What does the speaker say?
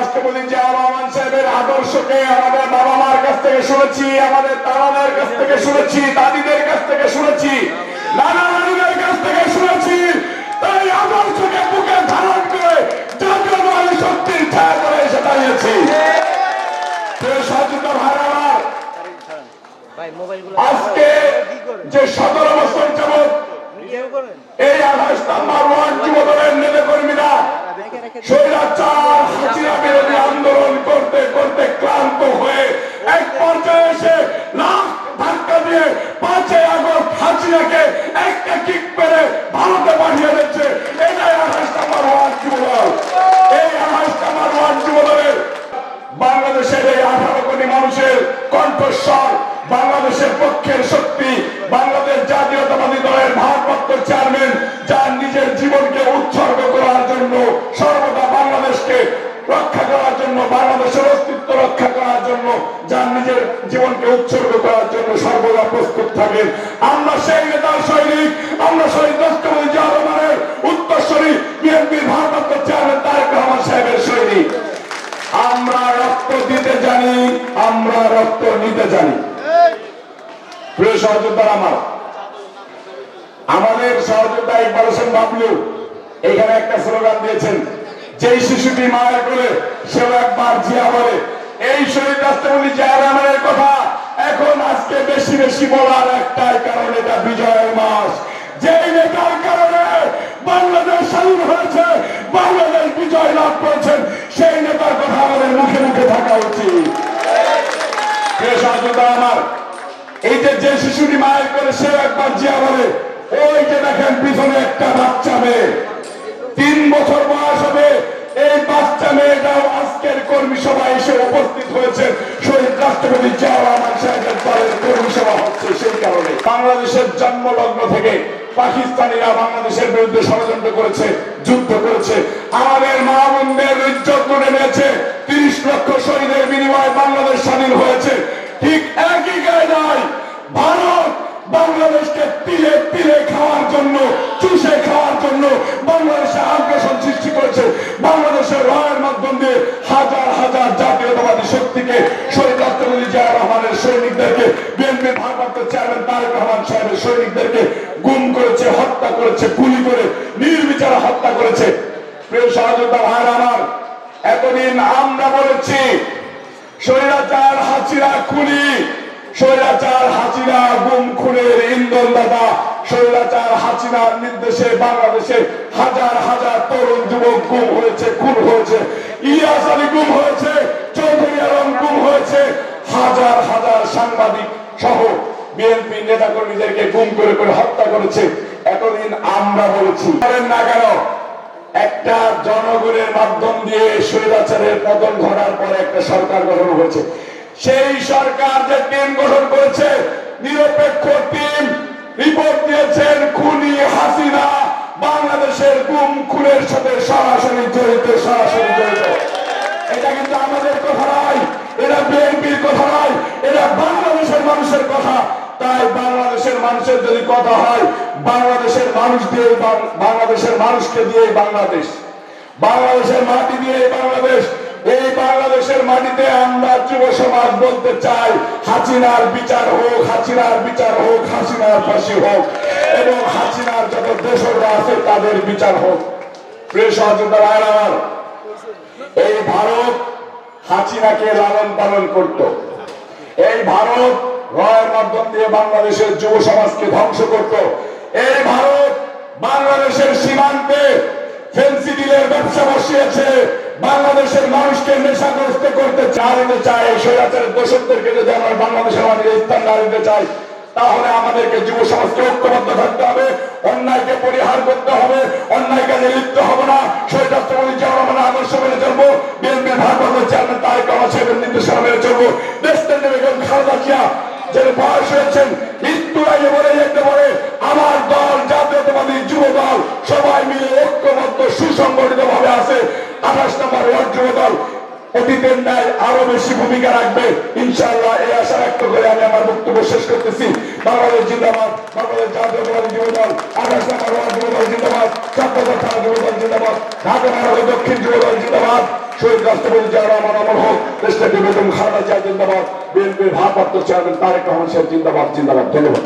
রাষ্ট্রপতি জিয়া রহমান সাহেবের আদর্শকে আমাদের বাবা মার কাছ থেকে শুনেছি, আমাদের দাদাদের কাছ থেকে শুনেছি, দাদিদের কাছ থেকে শুনেছি, নানা নানিদের কাছ থেকে শুনেছি। তাই আদর্শকে বুকে ধারণ করে জাতীয় শক্তির ছায়া করে এসে দাঁড়িয়েছি। ভাই মোবাইলগুলো আজকে যে সতেরো বছর যাবত এই আঠাশ নাম্বার ওয়ান যুবদলের নেতা কর্মীরা রেখে রেখে আমরা সেই নেতার সৈনিক, আমরা শহীদ রাষ্ট্রপতি জিয়া রহমানের উত্তরস্বরী বিএনপির ভারপ্রাপ্ত চেয়ারম্যান তারেক রহমান সাহেবের সৈনিক। আমরা রক্ত দিতে জানি, আমরা রক্ত নিতে জানি। প্রিয় সহযোদ্ধা আমার, আমাদের সহযোদ্ধা ইকবাল হোসেন বাবলু এখানে একটা স্লোগান দিয়েছেন, যেই শিশুটি মায়ের করে সেও একবার জিয়া বলে। এই শহীদ রাষ্ট্রপতি জিয়া রহমানের কথা এখন আজকে বেশি বেশি বলার একটাই কারণ এটা বিজয়ের মাস। যেই নেতার কারণে বাংলাদেশ স্বাধীন হয়েছে, বাংলাদেশ বিজয় লাভ করেছেন সেই নেতার কথা আমাদের মুখে মুখে থাকা উচিত। আমার, এই যে যে শিশুটি মায়ের করে সে একবার জিয়া বলে, ওই যে দেখেন পিছনে একটা বাচ্চা মেয়ে। তিন বছর বয়স হবে, এই বাচ্চা মেয়েটাও আজকের কর্মী সভায় এসে উপস্থিত হয়েছে। বাংলাদেশের জন্মলগ্ন থেকে পাকিস্তানিরা বাংলাদেশের বিরুদ্ধে ষড়যন্ত্র করেছে, যুদ্ধ করেছে। আমাদের মা বোনদের ইজ্জত লুটে নিয়েছে। তিরিশ লক্ষ শহীদের বিনিময়ে বাংলাদেশ স্বাধীন হয়েছে। ঠিক একই কায়দায় ভারত বাংলাদেশকে তিলে তিলে খাওয়ার জন্য, চুষে খাওয়ার জন্য বাংলাদেশে আগ্রাসন সৃষ্টি করেছে। বাংলাদেশের রয়ের মাধ্যম দিয়ে হাজার হাজার জাতীয়তাবাদী সৈনিকদেরকে বিএনপির ভারপ্রাপ্ত চেয়ারম্যান তারেক রহমান সাহেবের সৈনিকদেরকে গুম করেছে, হত্যা করেছে, গুলি করে, নির্বিচারে হত্যা করেছে। প্রিয় সহযোদ্ধা ভাইরা আমার, এতদিন আমরা বলেছি, স্বৈরাচার হাসিনা খুনি, স্বৈরাচার হাসিনা গুম খুনের ইন্ধন দাদা স্বৈরাচার হাসিনার নির্দেশে বাংলাদেশে হাজার হাজার তরুণ যুবক গুম হয়েছে, খুন হয়েছে ইলিয়াস আলী গুম হয়েছে, চৌধুরী আলম গুম হয়েছে সাংবাদিক সহ বিএনপি নেতা কর্মীদেরকে গুম করে করে হত্যা করেছে। এতদিন আমরা বলেছি না কেন? একটা জনগণের মাধ্যম দিয়ে স্বৈরাচারের পতন ঘটার পরে একটা সরকার গঠন হয়েছে। সেই সরকার যে টিম গঠন করেছে, নিরপেক্ষ টিম রিপোর্ট দিয়েছেন খুনি হাসিনা, বাংলাদেশের গুম খুনের সাথে সরাসরি জড়িত সরাসরি জড়িত। এটা কিন্তু আমাদের কথা নয়। মানুষের যদি কথা হয়, বাংলাদেশের মানুষ দিয়ে বাংলাদেশের মানুষকে দিয়ে বাংলাদেশ। বাংলাদেশের মাটি দিয়ে বাংলাদেশ। এই বাংলাদেশের মাটিতে আমরা যুব সমাজ বলতে চাই, হাসিনার বিচার হোক, হাসিনার বিচার হোক, হাসিনার ফাঁসি হোক, এবং হাসিনার যত দেশরা আছে তাদের বিচার হোক। প্রিয় ভাইয়ের আমার। এই ভারত হাসিনাকে লালন পালন করত। এই ভারত রয়ের মাধ্যম দিয়ে বাংলাদেশের যুব সমাজকে ধ্বংস করত। এই ভারত বাংলাদেশের সীমান্তে ফেন্সিডিলের ব্যবসা বসিয়েছে। বাংলাদেশের মানুষকে নেশাগ্রস্ত করতে চাইতে চায়। স্বৈরাচারের দোষকদেরকে যদি আমরা বাংলাদেশের মাটিতে স্থান দিতে চাই, তাহলে আমাদেরকে যুব সমাজকে ঐক্যবদ্ধ থাকতে হবে, অন্যায়কে পরিহার করতে হবে অন্যায় কাজে লিপ্ত হবে না। রহমানের আদর্শ মেনে চলবো। বিএনপির ভারপ্রাপ্ত যে বয়স হয়েছেন, মৃত্যুর আগে বলে যেতে পারে। আমার দল, জাতীয়তাবাদী যুব দল, সবাই মিলে ঐক্যবদ্ধ সুসংগঠিত ভাবে আছে। আঠাশ নম্বর ওয়ার্ড যুব দল, অতীতের ন্যায় আরও বেশি ভূমিকা রাখবে। ইনশাআল্লাহ এই আশা ব্যক্ত করে আমি আমার বক্তব্য শেষ করতেছি। বাংলাদেশ জিন্দাবাদ, বাংলাদেশ জাতীয়তাবাদী যুব দল, আঠাশ নম্বর ওয়ার্ড যুব দল জিন্দাবাদ চট্টগ্রাম থানা যুব দল জিন্দাবাদ, ঢাকা দক্ষিণ যুব দল জিন্দাবাদ। শহীদ রাষ্ট্রপতি জিয়া রহমান হোক দেশটা বেগম খালেদা জিয়া জিন্দাবাদ, বিএনপির ভারপ্রাপ্ত চেয়ারম্যান তারেক রহমান সাহেব জিন্দাবাদ জিন্দাবাদ, ধন্যবাদ।